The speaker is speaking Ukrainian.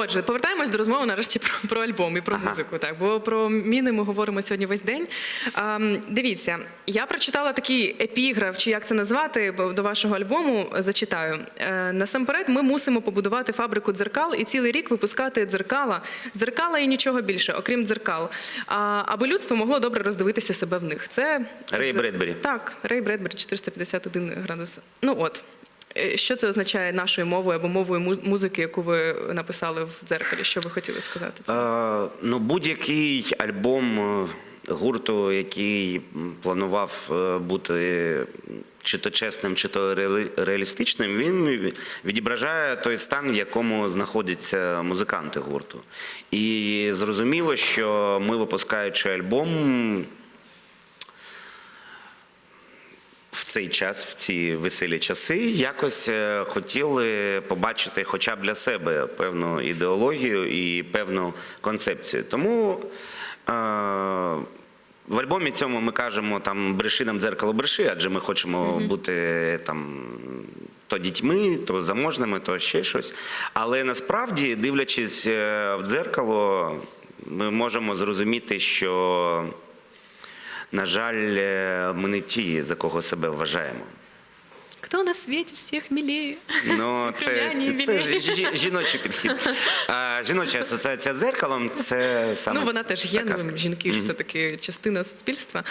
Отже, повертаємось до розмови нарешті про, про альбом і про Ага. музику. Так, бо про міни ми говоримо сьогодні весь день. А, дивіться, я прочитала такий епіграф, чи як це назвати, до вашого альбому зачитаю. Е, насамперед, ми мусимо побудувати фабрику дзеркал і цілий рік випускати дзеркала, дзеркала і нічого більше, окрім дзеркал. А, аби людство могло добре роздивитися себе в них. Це Рей Бредбері. Так, Рей Бредбері, 451 градус. Ну от. Е, Що це означає нашою мовою або мовою му- музики, яку ви написали в дзеркалі? Що ви хотіли сказати? Е, ну, будь-який альбом е, гурту, який планував е, бути чи то чесним, чи то реалістичним, він відображає той стан, в якому знаходяться музиканти гурту. І зрозуміло, що ми, випускаючи альбом, в цей час, в ці веселі часи, якось е, хотіли побачити хоча б для себе певну ідеологію і певну концепцію. Тому е, в альбомі цьому ми кажемо там бреши нам дзеркало бреши, адже ми хочемо бути там. То дітьми, то заможними, то ще щось. Але насправді, дивлячись е, в дзеркало, ми можемо зрозуміти, що на жаль, е, ми не ті, за кого себе вважаємо. Хто на світі всіх міліє? Ну, це, це ж жі- жіночий підхід. А, жіноча асоціація з дзеркалом це саме. Ну вона теж є. Ну, жінки ж все таки частина суспільства.